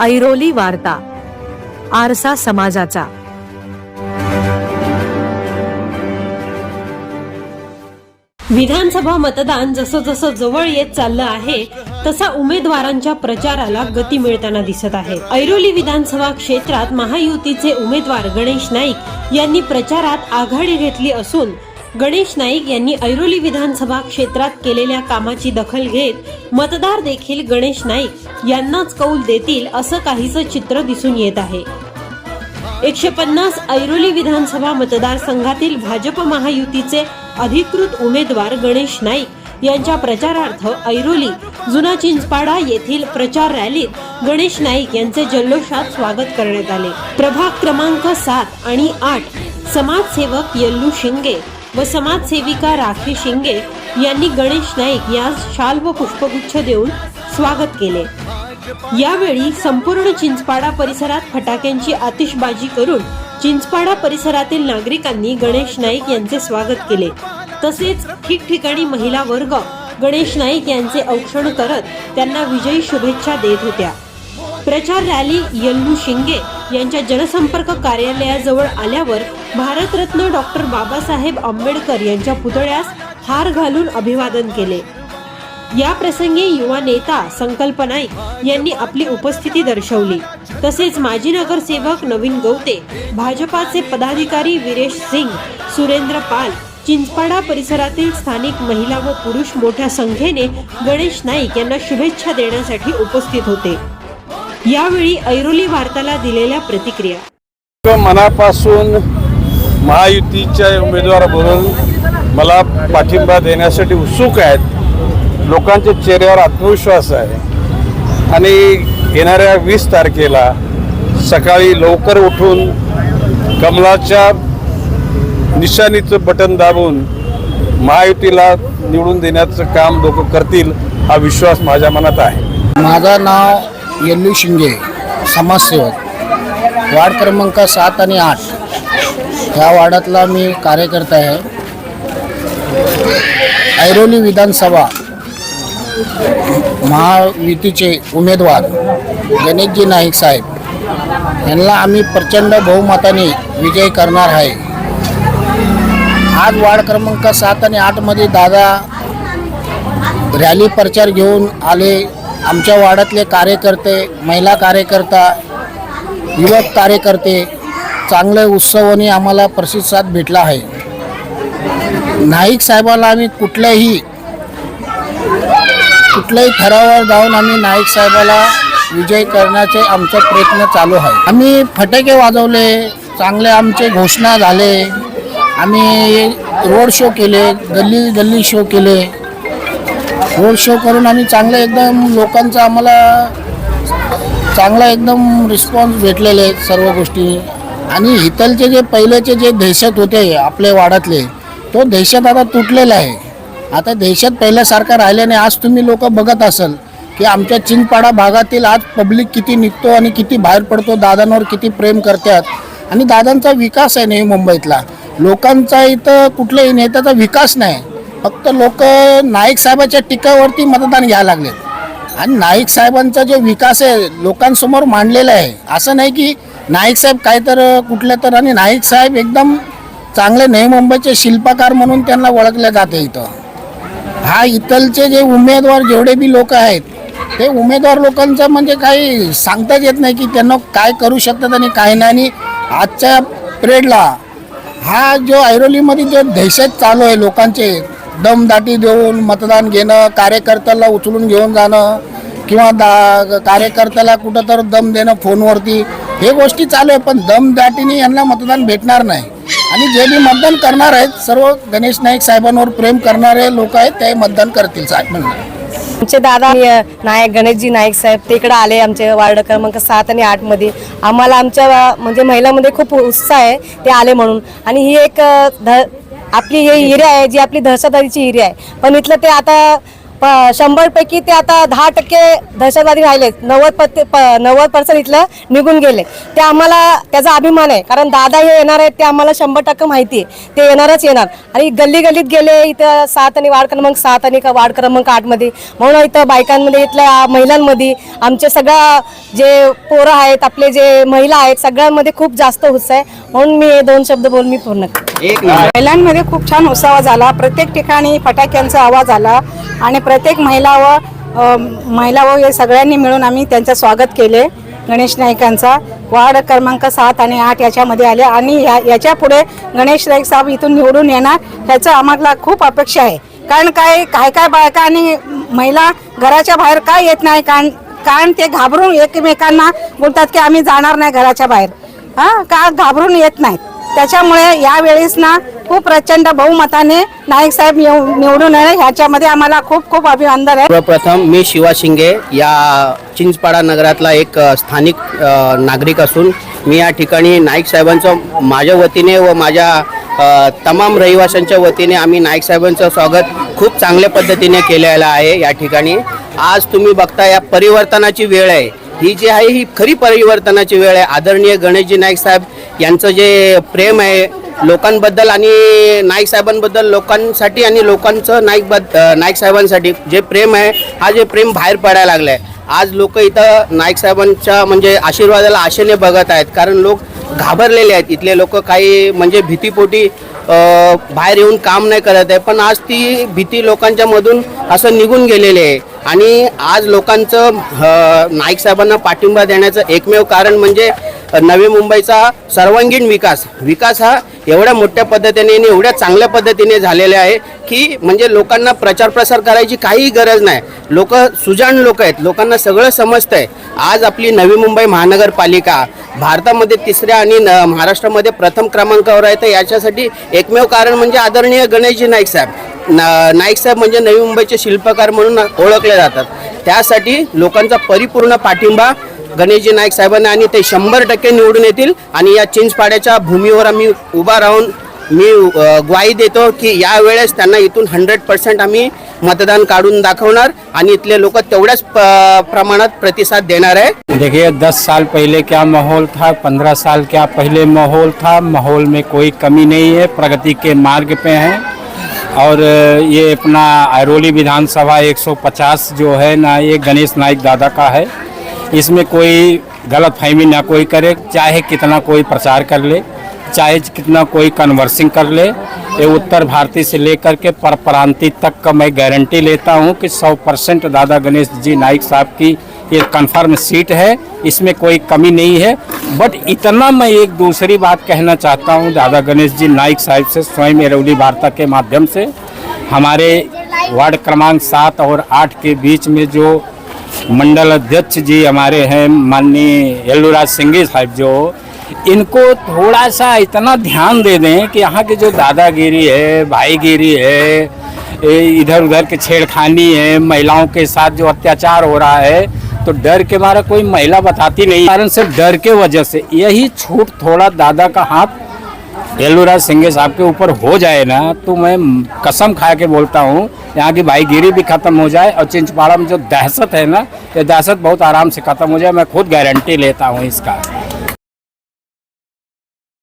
ऐरोली वार्ता आरसा समाजाचा. विधानसभा मतदान जसं जसं जवळ येत चाललं आहे तसा उमेदवारांच्या प्रचाराला गती मिळताना दिसत आहे. ऐरोली विधानसभा क्षेत्रात महायुतीचे उमेदवार गणेश नाईक यांनी प्रचारात आघाडी घेतली असून गणेश नाईक यांनी ऐरोली विधानसभा क्षेत्रात केलेल्या कामाची दखल घेत मतदार देखील गणेश नाईक यांनाच कौल देतील असं काहीसं चित्र दिसून येत आहे. एकशे पन्नास ऐरोली विधानसभा मतदारसंघातील भाजप महायुतीचे अधिकृत उमेदवार गणेश नाईक यांच्या प्रचारार्थ ऐरोली जुना चिंचपाडा येथील प्रचार रॅलीत गणेश नाईक यांचे जल्लोषात स्वागत करण्यात आले. प्रभाग क्रमांक सात आणि आठ समाजसेवक यल्लू शिंगे व समाजसेविका राखी शिंगे यांनी गणेश नाईक यास शाल व पुष्पगुच्छ देऊन स्वागत केले. यावेळी संपूर्ण चिंचपाडा परिसरात फटाक्यांची आतिषबाजी करून चिंचपाडा परिसरातील नागरिकांनी गणेश नाईक यांचे स्वागत केले. तसेच ठिकठिकाणी महिला वर्ग गणेश नाईक यांचे औक्षण करत त्यांना विजयी शुभेच्छा देत होत्या. प्रचार रॅली यल्लू शिंगे यांच्या जनसंपर्क कार्यालयाजवळ आल्यावर भारतरत्न डॉक्टर बाबासाहेब आंबेडकर यांच्या पुतळ्यास हार घालून अभिवादन केले. या प्रसंगी युवा नेता संकल्प नाईक यांनी आपली उपस्थिती दर्शवली. तसेच माजी नगरसेवक नवीन गवते भाजपाचे पदाधिकारी विरेश सिंग सुरेंद्र पाल चिंचपाडा परिसरातील स्थानिक महिला व पुरुष मोठ्या संख्येने गणेश नाईक यांना शुभेच्छा देण्यासाठी उपस्थित होते. यावेळी ऐरोली वार्ताला दिलेल्या प्रतिक्रिया. मनापासून महायुतीच्या उमेदवाराबरोबर मला पाठिंबा देण्यासाठी उत्सुक आहेत. लोकांच्या चेहऱ्यावर आत्मविश्वास आहे. आणि येणाऱ्या वीस तारखेला सकाळी लवकर उठून कमलाच्या निशाणीचं बटन दाबून महायुतीला निवडून देण्याचं काम लोक करतील हा विश्वास माझ्या मनात आहे. माझं नाव येल्लू शिंगे समाजसेवक. वार्ड क्रमांक सात आणि आठ. ह्या वार्डातला मी कार्यकर्ता आहे. ऐरोली विधानसभा महायुतीचे उमेदवार गणेशजी नाईक साहेब. यांना आम्ही प्रचंड बहुमताने विजय करणार आहे. आज वार्ड क्रमांक सात आणि आठमध्ये दादा रॅली प्रचार घेऊन आले. आमच्या वाड्यातले कार्यकर्ते महिला कार्यकर्ता युवक कार्यकर्ते चांगले उत्सवाने आम्हाला प्रतिसाद भेटला आहे. नाईक साहेबाला आम्ही कुठल्याही कुठल्याही थरावर जाऊन आम्ही नाईक साहेबाला विजय करण्याचे आमचा प्रयत्न चालू आहे. आम्ही फटाके वाजवले चांगले आमचे घोषणा झाले आम्ही रोड शो केले गल्ली गल्ली शो केले. रोड शो करून आम्ही चांगलं एकदम लोकांचा आम्हाला चांगला एकदम रिस्पॉन्स भेटलेले आहेत सर्व गोष्टी. आणि इथलचे जे पहिलेचे जे दहशत होते आपले वाड्यातले तो दहशत आता तुटलेला आहे. आता दहशत पहिल्यासारखा राहिल्याने आज तुम्ही लोक बघत असाल की आमच्या चिंचपाडा भागातील आज पब्लिक किती निघतो आणि किती बाहेर पडतो दादांवर किती प्रेम करतात. आणि दादांचा विकास आहे नाही मुंबईतला. लोकांचा इथं कुठल्याही नेत्याचा विकास नाही. फक्त लोक नाईक साहेबाच्या टीकावरती मतदान घ्यायला लागलेत. आणि नाईक साहेबांचा जो विकास आहे लोकांसमोर मांडलेला आहे असं नाही की नाईक साहेब काय तर कुठल्या तर आणि नाईक साहेब एकदम चांगले नवी मुंबईचे शिल्पकार म्हणून त्यांना ओळखले जाते इथं. हा इथलचे जे उमेदवार जेवढे बी लोक आहेत ते उमेदवार लोकांचं म्हणजे काही सांगताच येत नाही की त्यांना काय करू शकतात आणि काय नाही. आणि आजच्या पिरियडला हा जो ऐरोलीमध्ये जो दहशत चालू आहे लोकांचे दमदाटी देऊन मतदान घेणं कार्यकर्त्याला उचलून घेऊन जाणं किंवा दा कार्यकर्त्याला कुठं तर दम देणं फोनवरती हे गोष्टी चालू आहे. पण दमदाटीने यांना मतदान भेटणार नाही. आणि जे बी मतदान करणार आहेत सर्व गणेश नाईक साहेबांवर प्रेम करणारे लोक आहेत ते मतदान करतील साहेब म्हणणं आमचे दादा नायक गणेशजी नाईक साहेब ते इकडे आले आमचे वार्ड क्रमांक सात आणि आठमध्ये आम्हाला आमच्या म्हणजे महिलामध्ये खूप उत्साह आहे ते आले म्हणून. आणि ही एक ध आपली हे हिरे आहे जी आपली दहशतवादीची हिरे आहे. पण इथलं ते आता शंभर पैकी ते आता दहा टक्के दहशतवादी राहिले. नव्वद पत्ते नव्वद पर्सेंट इथलं निघून गेले. ते आम्हाला त्याचा अभिमान आहे. कारण दादा हे येणार आहेत ते आम्हाला शंभर टक्के माहिती आहे. ते येणारच येणार. आणि गल्ली गल्लीत गेले इथं सात आणि वार्ड क्रमांक सात आणि का वार्ड क्रमांक आठमध्ये म्हणून इथं बायकांमध्ये इथल्या महिलांमध्ये आमचे सगळ्या जे पोरं आहेत आपले जे महिला आहेत सगळ्यांमध्ये खूप जास्त उत्साह आहे. म्हणून मी हे दोन शब्द बोलून मी पूर्ण करते. महिलांमध्ये खूप छान उत्साह झाला. प्रत्येक ठिकाणी फटाक्यांचा आवाज आला. आणि प्रत्येक महिला व महिला व हे सगळ्यांनी मिळून आम्ही त्यांचं स्वागत केले गणेश नाईकांचा. वार्ड क्रमांक सात आणि आठ याच्यामध्ये आले आणि या याच्यापुढे गणेश नाईक साहेब इथून निवडून येणार ह्याचं आम्हाला खूप अपेक्षा आहे. कारण काय काय काय बायका आणि महिला घराच्या बाहेर काय येत नाही कारण कारण ते घाबरून एकमेकांना बोलतात की आम्ही जाणार नाही घराच्या बाहेर. हां का घाबरून येत नाहीत? त्याच्यामुळे यावेळेस ना खूप प्रचंड बहुमताने नाईक साहेब निवडून येणे ह्याच्यामध्ये आम्हाला खूप खूप अभिनंदन आहे. सर्वप्रथम मी शिवा शिंगे या चिंचपाडा नगरातला एक स्थानिक नागरिक असून मी या ठिकाणी नाईक साहेबांचं माझ्या वतीने व माझ्या तमाम रहिवाशांच्या वतीने आम्ही नाईक साहेबांचं स्वागत खूप चांगल्या पद्धतीने केलेलं आहे या ठिकाणी. आज तुम्ही बघता या परिवर्तनाची वेळ आहे. ही जी आहे ही खरी परिवर्तनाची वेळ आहे. आदरणीय गणेशजी नाईक साहेब यांचं जे प्रेम आहे लोकांबद्दल आणि नाईक साहेबांबद्दल लोकांसाठी आणि लोकांचं नाईक बद नाईक साहेबांसाठी जे प्रेम आहे हा जे प्रेम बाहेर पडायला लागलं आहे आज लोक इथं नाईक साहेबांच्या म्हणजे आशीर्वादाला आशेने बघत आहेत. कारण लोक घाबरलेले आहेत. इथले लोक काही म्हणजे भीतीपोटी बाहेर येऊन काम नाही करत आहे. पण आज ती भीती लोकांच्या मधून असं निघून गेलेली आहे. आणि आज लोकांचं नाईक साहेबांना पाठिंबा देण्याचं एकमेव कारण म्हणजे नवी मुंबईचा सर्वांगीण विकास. विकास हा एवढ्या मोठ्या पद्धतीने आणि एवढ्या चांगल्या पद्धतीने झालेला आहे की म्हणजे लोकांना प्रचार प्रसार करायची काहीही गरज नाही. लोक सुजाण लोक आहेत. लोकांना सगळं समजतं आहे आज आपली नवी मुंबई महानगरपालिका भारतामध्ये तिसऱ्या आणि न- महाराष्ट्रामध्ये प्रथम क्रमांकावर आहे. तर याच्यासाठी एकमेव कारण म्हणजे आदरणीय गणेशजी नाईक साहेब. न- नाईक साहेब म्हणजे नवी मुंबईचे शिल्पकार म्हणून ओळखले जातात. त्यासाठी लोकांचा परिपूर्ण पाठिंबा गणेशजी नाईक साहेबांना आणि ते शंभर टक्के निवडून येतील. आणि या चिंचपाड्याच्या भूमीवर आम्ही उभा राहून मी ग्वाही देतो की यावेळेस त्यांना इथून हंड्रेड पर्सेंट आम्ही मतदान काढून दाखवणार आणि इथले लोक तेवढ्याच प- प्रमाणात प्रतिसाद देणार आहे. देखिए दस साल पहले क्या माहौल था पंद्रह साल क्या पहले माहौल था माहौल में कोई कमी नहीं है प्रगति के मार्ग पे हैं। और ये अपना अरोली विधानसभा 150 जो है ना ये गणेश नाइक दादा का है। इसमें कोई गलत फहमी ना कोई करे, चाहे कितना कोई प्रचार कर ले, चाहे कितना कोई कन्वर्सिंग कर ले, ये उत्तर भारती से लेकर के पर प्रांति तक का मैं गारंटी लेता हूँ कि 100 परसेंट दादा गणेश जी नाइक साहब की ये कन्फर्म सीट है, इसमें कोई कमी नहीं है। बट इतना मैं एक दूसरी बात कहना चाहता हूँ, दादा गणेश जी नाइक साहब से, स्वयं एरौली वार्ता के माध्यम से, हमारे वार्ड क्रमांक सात और आठ के बीच में जो मंडल अध्यक्ष जी हमारे हैं, माननीय यल्लूराज सिंघी साहब जो, इनको थोड़ा सा इतना ध्यान दे दें कि यहाँ की जो दादागिरी है, भाईगिरी है इधर उधर के छेड़खानी है, महिलाओं के साथ जो अत्याचार हो रहा है तो डर के मारे कोई महिला बताती नहीं। कारण सिर्फ़ डर के वजह से, यही छूट थोड़ा दादा का हाथ येलूराज सिंह साहब के ऊपर हो जाए ना तो मैं कसम खा के बोलता हूँ, यहाँ की भाईगिरी भी खत्म हो जाए और चिंचपाड़ा में जो दहशत है ना, ये दहशत बहुत आराम से खत्म हो जाए, मैं खुद गारंटी लेता हूँ इसका।